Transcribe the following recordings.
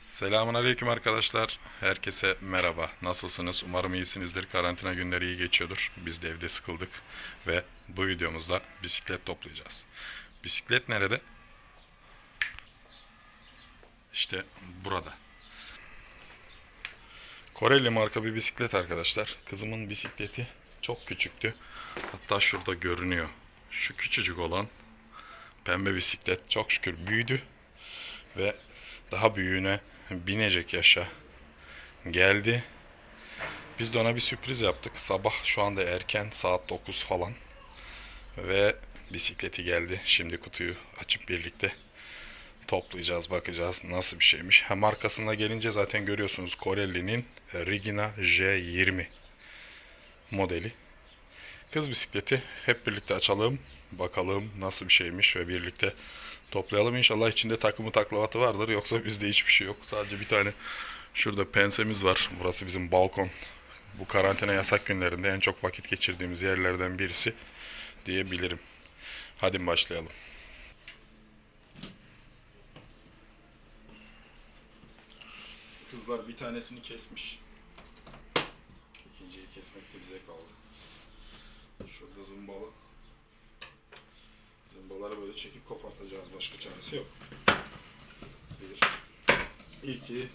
Selamun Aleyküm arkadaşlar. Herkese merhaba. Nasılsınız? Umarım iyisinizdir. Karantina günleri iyi geçiyordur. Biz de evde sıkıldık ve bu videomuzda bisiklet toplayacağız. Bisiklet nerede? İşte burada. Koreli marka bir bisiklet arkadaşlar. Kızımın bisikleti çok küçüktü. Hatta şurada görünüyor. Şu küçücük olan pembe bisiklet çok şükür büyüdü ve daha büyüğüne binecek yaşa geldi. Biz de ona bir sürpriz yaptık. Sabah şu anda erken saat 9 falan ve bisikleti geldi. Şimdi kutuyu açıp birlikte toplayacağız, bakacağız nasıl bir şeymiş. Hem arkasında gelince zaten görüyorsunuz Corelli'nin Regina J20 modeli. Kız bisikleti hep birlikte açalım, bakalım nasıl bir şeymiş ve birlikte toplayalım. İnşallah içinde takımı taklavatı vardır. Yoksa bizde hiçbir şey yok. Sadece bir tane şurada pensemiz var. Burası bizim balkon. Bu karantina yasak günlerinde en çok vakit geçirdiğimiz yerlerden birisi diyebilirim. Hadi başlayalım. Kızlar bir tanesini kesmiş. İkinciyi kesmek de bize kaldı. Şurada zımbalı. Zımbaları böyle çekip kopartacağız. Başka çaresi yok. Bir, iki,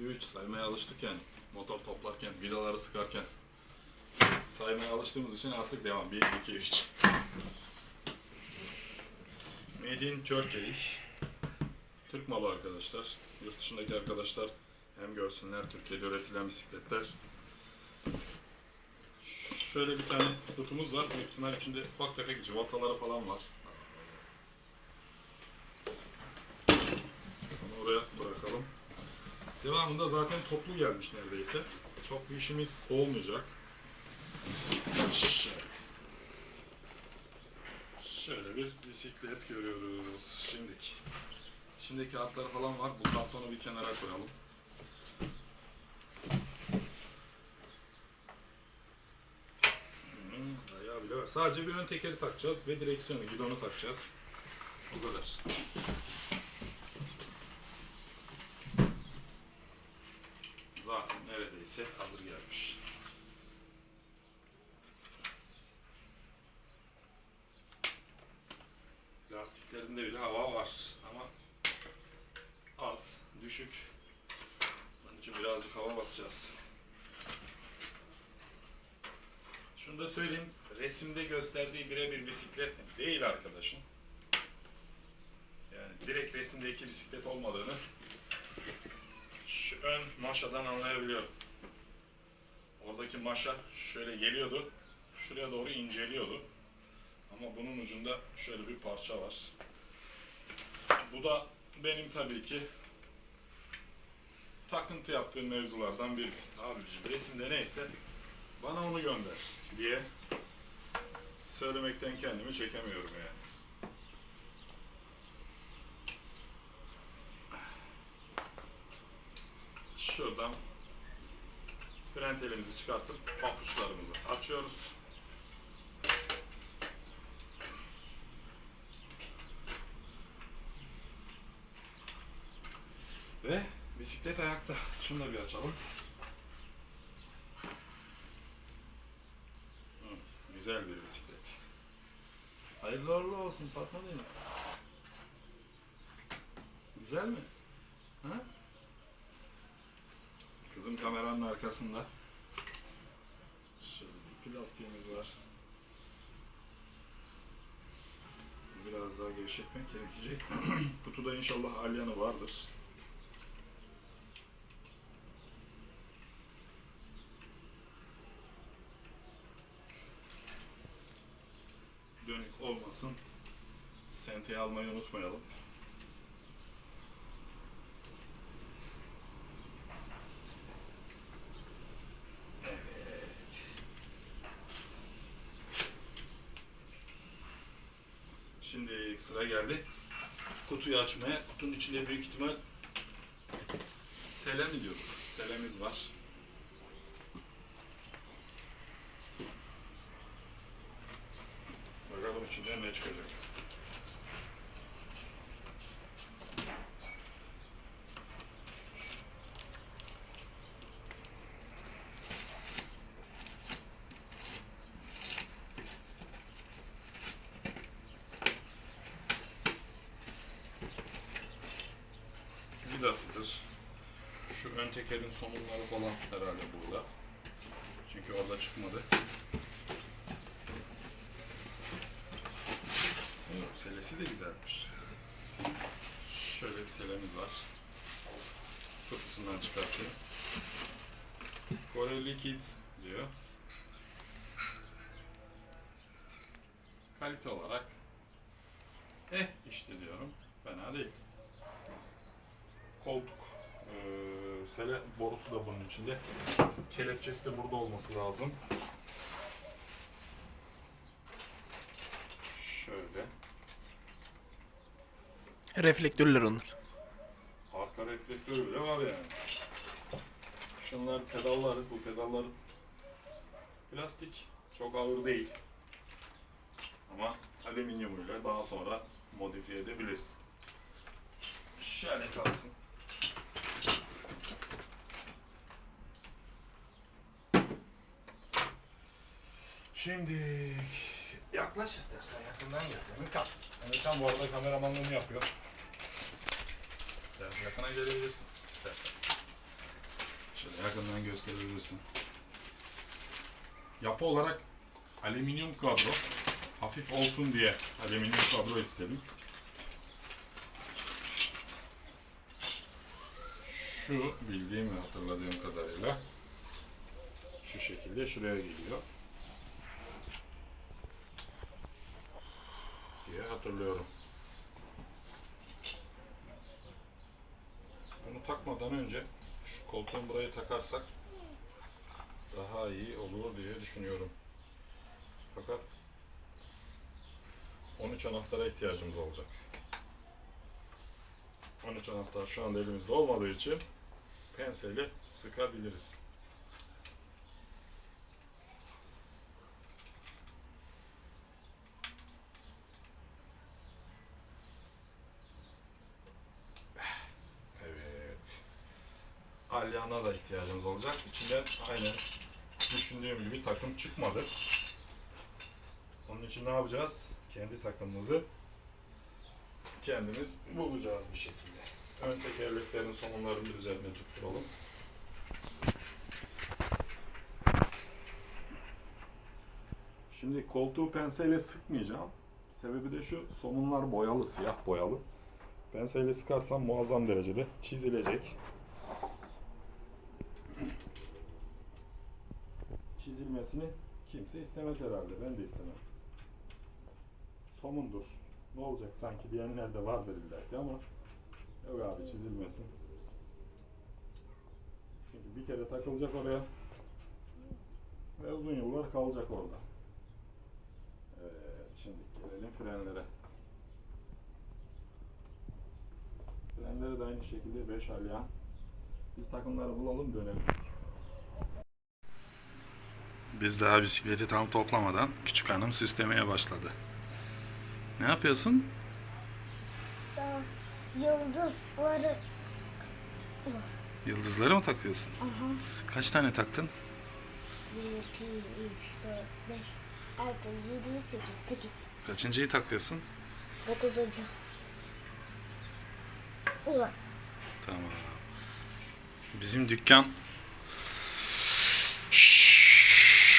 üç. Saymaya alıştık yani. Motor toplarken, vidaları sıkarken. Saymaya alıştığımız için artık devam. Bir, iki, üç. Made in Turkey. Türk malı arkadaşlar. Yurt dışındaki arkadaşlar hem görsünler Türkiye'de üretilen bisikletler. Şöyle bir tane kutumuz var. Büyük ihtimal içinde ufak tefek cıvataları falan var. Onu oraya bırakalım. Devamında zaten toplu gelmiş neredeyse. Çok bir işimiz olmayacak. Şöyle. Bir bisiklet görüyoruz şimdiki. Şimdi falan var. Bu kartonu bir kenara koyalım. Hmm, Ayağı bile var. Sadece bir ön tekeri takacağız ve direksiyonu, gidonu takacağız. Bu kadar. Zaten neredeyse hazır gelmiş. Lastiklerinde bile hava var ama az, düşük. Onun için birazcık hava basacağız. Şunu da söyleyeyim, resimde gösterdiği birebir bisiklet değil arkadaşım. Yani direkt resimdeki bisiklet olmadığını şu ön maşadan anlayabiliyorum. Oradaki maşa şöyle geliyordu, şuraya doğru inceliyordu. Ama bunun ucunda şöyle bir parça var. Bu da benim tabii ki takıntı yaptığım mevzulardan birisi. Abiciğim resimde neyse bana onu gönder diye söylemekten kendimi çekemiyorum yani. Şuradan fren telimizi çıkartıp papuçlarımızı açıyoruz. Ve bisiklet ayakta. Şunu da bir açalım. Hı, güzel bir bisiklet. Hayırlı uğurlu olsun Fatma Deniz. Güzel mi? Ha? Kızım kameranın arkasında. Şöyle bir plastiğimiz var. Biraz daha gevşetmek gerekecek. Kutuda inşallah alyanı vardır. Dönük olmasın. Senteyi almayı unutmayalım. Evet. Şimdi sıra geldi. Kutuyu açmaya. Kutunun içinde büyük ihtimal sele mi diyorduk? Selemiz var. Bakalım içinden ne çıkacak. vidasıdır. Şu ön tekerin somunları falan herhalde burada. Çünkü orada çıkmadı. Oo, selesi de güzelmiş. Şöyle bir selemiz var. Kutusundan çıkartayım. Corelli Kids diyor. Kalite olarak eh işte diyorum. Fena değil. Koltuk. Ee, sele borusu da bunun içinde. Kelepçesi de burada olması lazım. Şöyle. Reflektörler onlar. Arka reflektörü bile var yani. Şunlar pedalları, bu pedallar plastik. Çok ağır değil. Ama alüminyumuyla daha sonra modifiye edebilirsin. Şöyle kalsın. Şimdi yaklaş istersen yakından gel. Emirkan. Emirkan bu arada kameramanlığını yapıyor. Biraz yakına gelebilirsin istersen. Şöyle yakından gösterebilirsin. Yapı olarak alüminyum kadro. Hafif olsun diye alüminyum kadro istedim. Şu bildiğim ve hatırladığım kadarıyla şu şekilde şuraya geliyor. diye hatırlıyorum. Bunu takmadan önce şu koltuğun burayı takarsak daha iyi olur diye düşünüyorum. Fakat 13 anahtara ihtiyacımız olacak. 13 anahtar şu anda elimizde olmadığı için penseyle sıkabiliriz. Evet. Alyana da olacak. İçinden aynen düşündüğüm gibi takım çıkmadı. Onun için ne yapacağız? Kendi takımımızı kendimiz bulacağız bir şekilde. Ön tekerleklerin somunlarını bir üzerine tutturalım. Şimdi koltuğu penseyle sıkmayacağım. Sebebi de şu, somunlar boyalı, siyah boyalı. Penseyle sıkarsam muazzam derecede çizilecek. Çizilmesini kimse istemez herhalde. Ben de istemem. Somundur. Ne olacak sanki diyenler de vardır illaki ama yok abi çizilmesin. Çünkü bir kere takılacak oraya ve uzun yıllar kalacak orada. Evet, şimdi gelelim frenlere. Frenleri de aynı şekilde 5 alyan. Biz takımları bulalım dönelim. Biz daha bisikleti tam toplamadan küçük hanım sistemeye başladı. Ne yapıyorsun? Yıldızları Yıldızları mı takıyorsun? aha Kaç tane taktın? 1 2 3 4 5 6 7 8 8 Kaçıncıyı takıyorsun? 9. Ulan Tamam. Bizim dükkan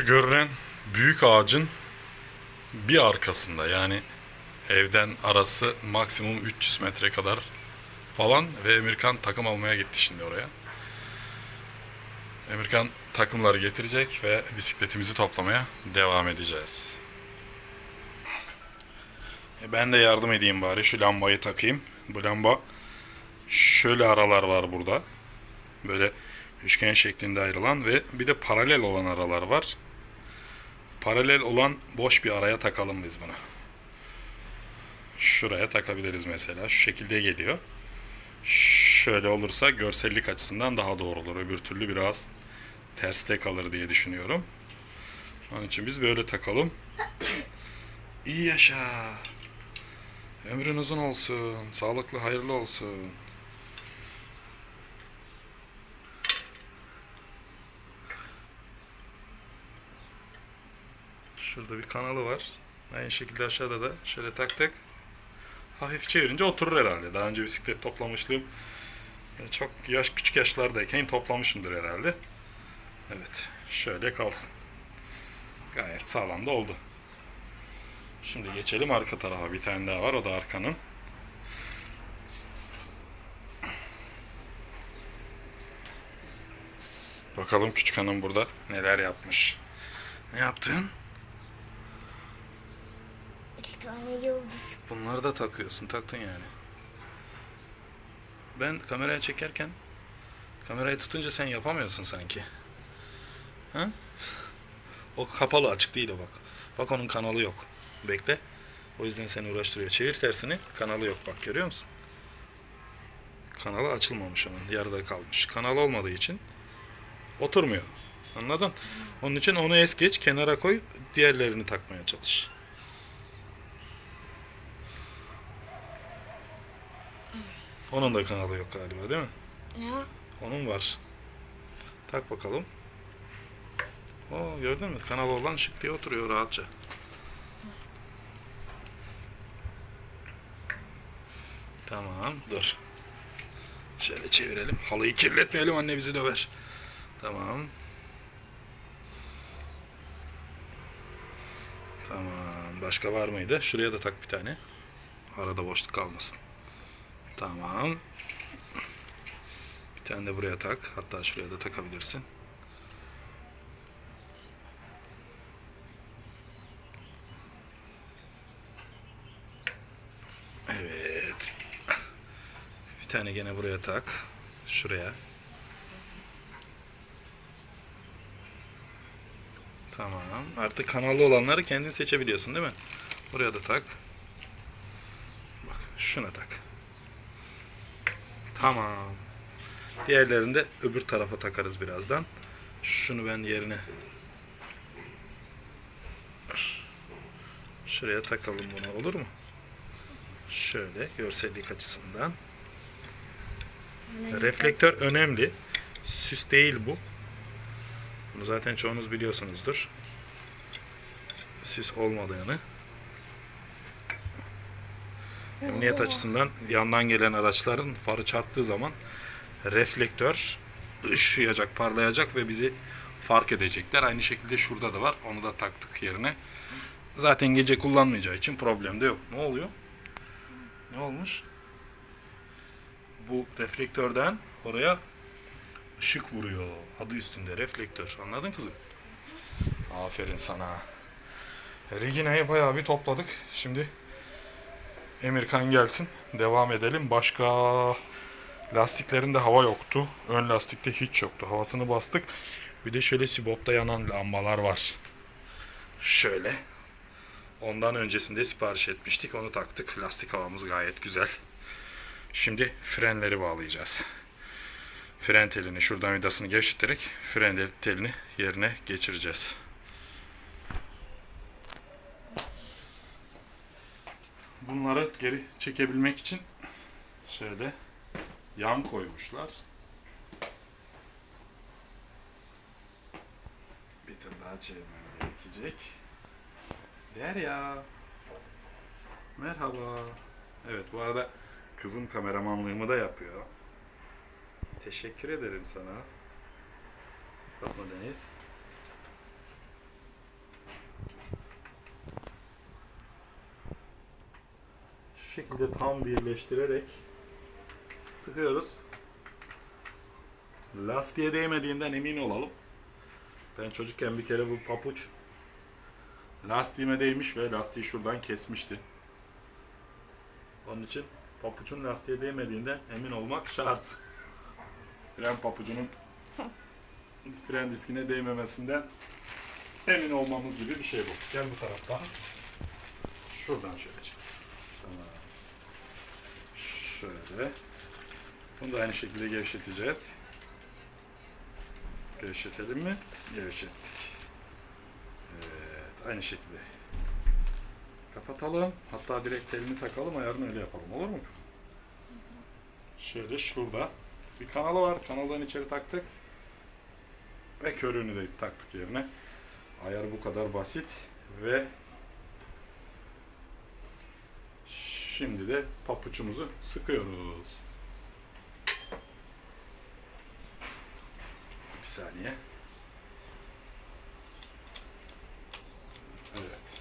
şu görünen büyük ağacın bir arkasında yani evden arası maksimum 300 metre kadar falan ve Emirkan takım almaya gitti şimdi oraya. Emirkan takımları getirecek ve bisikletimizi toplamaya devam edeceğiz. E, Ben de yardım edeyim bari şu lambayı takayım. Bu lamba şöyle aralar var burada. Böyle üçgen şeklinde ayrılan ve bir de paralel olan aralar var. Paralel olan boş bir araya takalım biz bunu. Şuraya takabiliriz mesela. Şu şekilde geliyor. Şöyle olursa görsellik açısından daha doğru olur. Öbür türlü biraz terste kalır diye düşünüyorum. Onun için biz böyle takalım. İyi yaşa. Ömrün uzun olsun. Sağlıklı, hayırlı olsun. Şurada bir kanalı var. Aynı şekilde aşağıda da şöyle tak tak. Hafif çevirince oturur herhalde. Daha önce bisiklet toplamışlığım E, Çok yaş küçük yaşlardayken toplamışımdır herhalde. Evet. Şöyle kalsın. Gayet sağlam da oldu. Şimdi geçelim arka tarafa. Bir tane daha var. O da arkanın. Bakalım küçük hanım burada neler yapmış. Ne yaptın? Tane yıldız. Bunları da takıyorsun. Taktın yani. Ben kameraya çekerken kamerayı tutunca sen yapamıyorsun sanki. Ha? O kapalı açık değil o bak. Bak onun kanalı yok. Bekle. O yüzden seni uğraştırıyor. Çevir tersini. Kanalı yok bak görüyor musun? Kanalı açılmamış onun. Yarıda kalmış. Kanal olmadığı için oturmuyor. Anladın? Onun için onu es geç, kenara koy, diğerlerini takmaya çalış. Onun da kanalı yok galiba değil mi? Ya. Onun var. Tak bakalım. Oo gördün mü? Kanal olan şık diye oturuyor rahatça. Tamam dur. Şöyle çevirelim. Halıyı kirletmeyelim anne bizi döver. Tamam. Tamam. Başka var mıydı? Şuraya da tak bir tane. Arada boşluk kalmasın. Tamam. Bir tane de buraya tak. Hatta şuraya da takabilirsin. Evet. Bir tane gene buraya tak. Şuraya. Tamam. Artık kanallı olanları kendin seçebiliyorsun değil mi? Buraya da tak. Bak şuna tak. Tamam. Diğerlerini de öbür tarafa takarız birazdan. Şunu ben yerine şuraya takalım bunu olur mu? Şöyle görsellik açısından. Reflektör önemli. Süs değil bu. Bunu zaten çoğunuz biliyorsunuzdur. Süs olmadığını. Emniyet açısından yandan gelen araçların farı çarptığı zaman reflektör ışıyacak, parlayacak ve bizi fark edecekler. Aynı şekilde şurada da var. Onu da taktık yerine. Zaten gece kullanmayacağı için problem de yok. Ne oluyor? Ne olmuş? Bu reflektörden oraya ışık vuruyor. Adı üstünde reflektör. Anladın kızım? Aferin sana. Regina'yı bayağı bir topladık. Şimdi Emirkan gelsin. Devam edelim. Başka lastiklerinde hava yoktu. Ön lastikte hiç yoktu. Havasını bastık. Bir de şöyle sibopta yanan lambalar var. Şöyle. Ondan öncesinde sipariş etmiştik. Onu taktık. Lastik havamız gayet güzel. Şimdi frenleri bağlayacağız. Fren telini şuradan vidasını gevşeterek fren telini yerine geçireceğiz. Bunları geri çekebilmek için şöyle yan koymuşlar. Bir tur daha çevirmem gerekecek. Derya. Merhaba. Evet bu arada kızım kameramanlığımı da yapıyor. Teşekkür ederim sana. Fatma Deniz. Şekilde tam birleştirerek sıkıyoruz. Lastiğe değmediğinden emin olalım. Ben çocukken bir kere bu papuç lastiğime değmiş ve lastiği şuradan kesmişti. Onun için papucun lastiğe değmediğinden emin olmak şart. Fren papucunun fren diskine değmemesinden emin olmamız gibi bir şey bu. Gel bu taraftan. Şuradan şöyle çek. Şöyle. Bunu da aynı şekilde gevşeteceğiz. Gevşetelim mi? Gevşettik. Evet, aynı şekilde. Kapatalım. Hatta direkt telini takalım, ayarını öyle yapalım. Olur mu kızım? Şöyle şurada bir kanalı var. Kanaldan içeri taktık. Ve körüğünü de taktık yerine. Ayar bu kadar basit ve Şimdi de papuçumuzu sıkıyoruz. Bir saniye. Evet.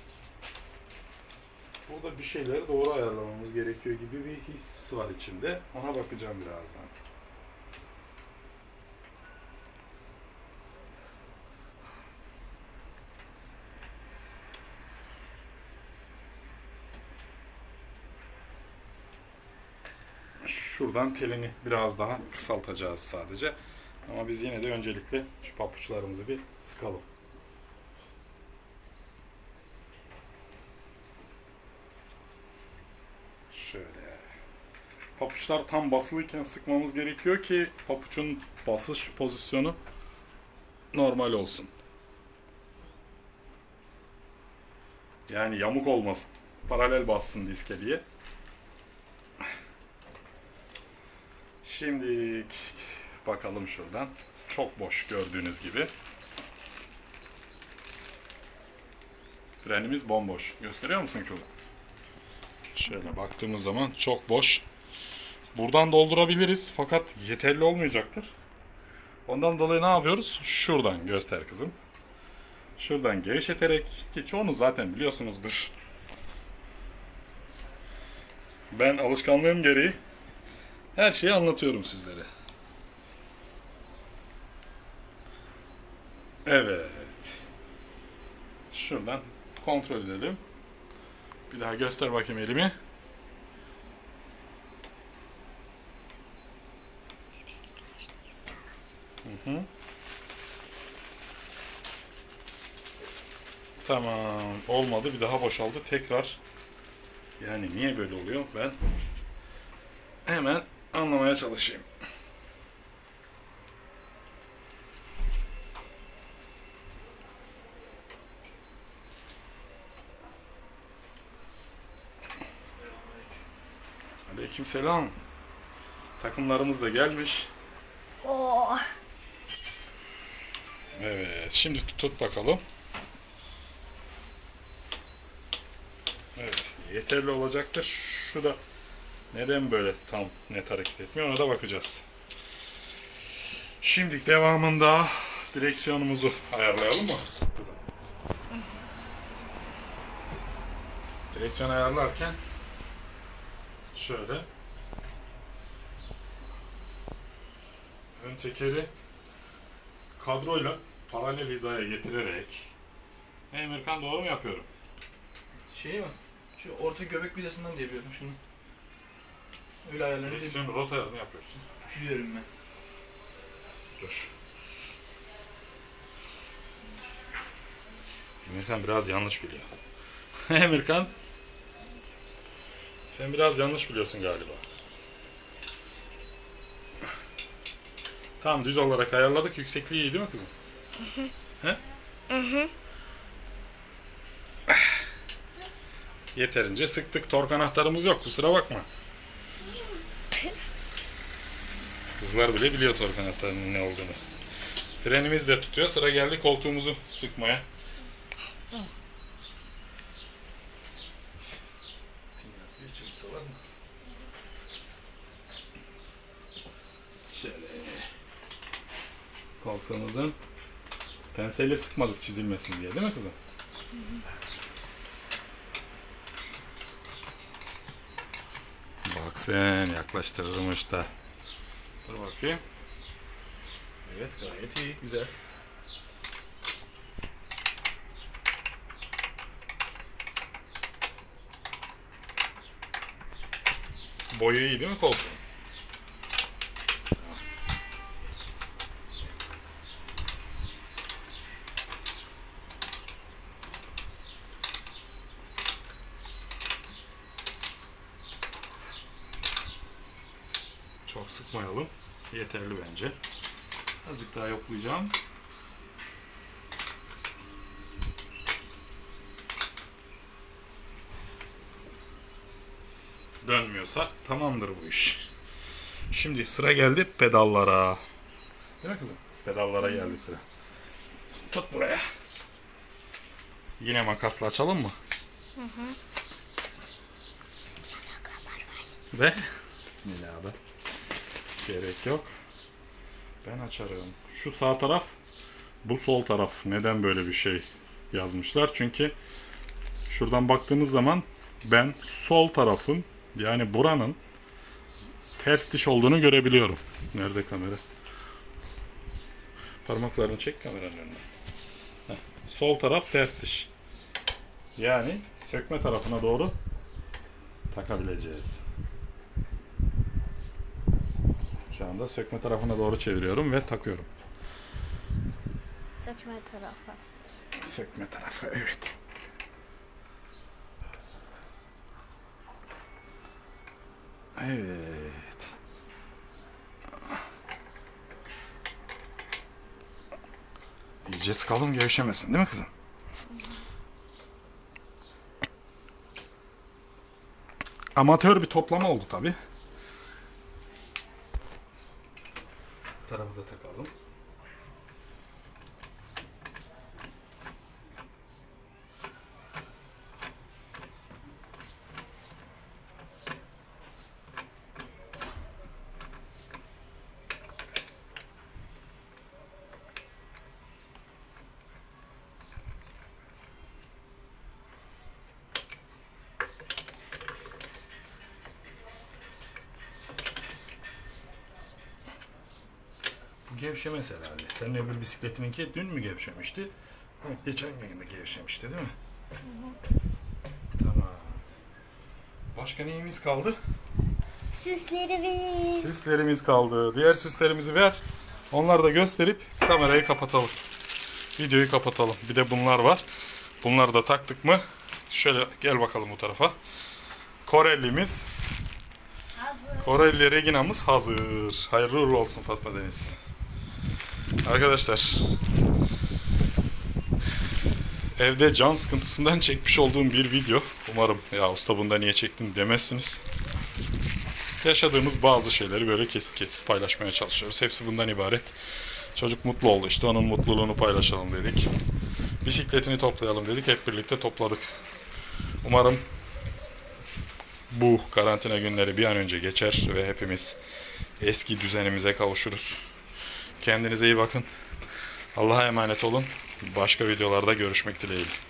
Burada bir şeyleri doğru ayarlamamız gerekiyor gibi bir his var içinde. Ona bakacağım birazdan. Şuradan telini biraz daha kısaltacağız sadece. Ama biz yine de öncelikle şu papuçlarımızı bir sıkalım. Şöyle. Papuçlar tam basılıyken sıkmamız gerekiyor ki papuçun basış pozisyonu normal olsun. Yani yamuk olmasın. Paralel bassın diske diye. Şimdi bakalım şuradan. Çok boş gördüğünüz gibi. Frenimiz bomboş. Gösteriyor musun kızım? Şöyle baktığımız zaman çok boş. Buradan doldurabiliriz fakat yeterli olmayacaktır. Ondan dolayı ne yapıyoruz? Şuradan göster kızım. Şuradan gevşeterek ki çoğunu zaten biliyorsunuzdur. Ben alışkanlığım gereği her şeyi anlatıyorum sizlere. Evet. Şuradan kontrol edelim. Bir daha göster bakayım elimi. Hı hı. Tamam. Olmadı. Bir daha boşaldı. Tekrar. Yani niye böyle oluyor? Ben hemen anlamaya çalışayım. Aleykümselam. Takımlarımız da gelmiş. Oh. Evet, şimdi tut, tut bakalım. Evet, yeterli olacaktır. Şu da neden böyle tam net hareket etmiyor ona da bakacağız. Şimdi devamında direksiyonumuzu ayarlayalım mı? Direksiyon ayarlarken şöyle ön tekeri kadroyla paralel hizaya getirerek Emirkan doğru mu yapıyorum? Şey mi? Şu orta göbek vidasından diye biliyorum şunu. Öyle diye Direksiyon rota ayarını yapıyorsun. biliyorum ben. Dur. Emirkan biraz yanlış biliyor. Emirkan sen biraz yanlış biliyorsun galiba. Tamam düz olarak ayarladık. Yüksekliği iyi değil mi kızım? He? Yeterince sıktık. Tork anahtarımız yok. Kusura bakma. Kızlar bile biliyor tork anahtarının ne olduğunu. Frenimiz de tutuyor. Sıra geldi koltuğumuzu sıkmaya. Şöyle. Koltuğumuzun penseyle sıkmadık çizilmesin diye değil mi kızım? Bak sen yaklaştırırım işte. Dur bakayım. Evet gayet iyi. Güzel. Boyu iyi değil mi koltuğun? Çok sıkmayalım. Yeterli bence. Azıcık daha yoklayacağım. Dönmüyorsa tamamdır bu iş. Şimdi sıra geldi pedallara. Değil mi kızım? Pedallara geldi sıra. Tut buraya. Yine makasla açalım mı? Ve Nilada. Gerek yok. Ben açarım. Şu sağ taraf, bu sol taraf. Neden böyle bir şey yazmışlar? Çünkü şuradan baktığınız zaman ben sol tarafın yani buranın ters diş olduğunu görebiliyorum. Nerede kamera? Parmaklarını çek kameranın önüne. Sol taraf ters diş. Yani sökme tarafına doğru takabileceğiz. Şu anda sökme tarafına doğru çeviriyorum ve takıyorum. Sökme tarafı. Sökme tarafı evet. Evet. İyice sıkalım gevşemesin değil mi kızım? Amatör bir toplama oldu tabi. Tarafı da takalım. Bu gevşemesi herhalde. Senin öbür bisikletininki dün mü gevşemişti? Ha, geçen gün mü gevşemişti değil mi? Tamam. Başka neyimiz kaldı? Süslerimiz. Süslerimiz kaldı. Diğer süslerimizi ver. Onları da gösterip kamerayı kapatalım. Videoyu kapatalım. Bir de bunlar var. Bunları da taktık mı? Şöyle gel bakalım bu tarafa. Korellimiz, Hazır. Korelli Regina'mız hazır. Hayırlı uğurlu olsun Fatma Deniz. Arkadaşlar evde can sıkıntısından çekmiş olduğum bir video. Umarım ya usta bunda niye çektin demezsiniz. Yaşadığımız bazı şeyleri böyle kesit kesit paylaşmaya çalışıyoruz. Hepsi bundan ibaret. Çocuk mutlu oldu işte onun mutluluğunu paylaşalım dedik. Bisikletini toplayalım dedik. Hep birlikte topladık. Umarım bu karantina günleri bir an önce geçer ve hepimiz eski düzenimize kavuşuruz. Kendinize iyi bakın. Allah'a emanet olun. Başka videolarda görüşmek dileğiyle.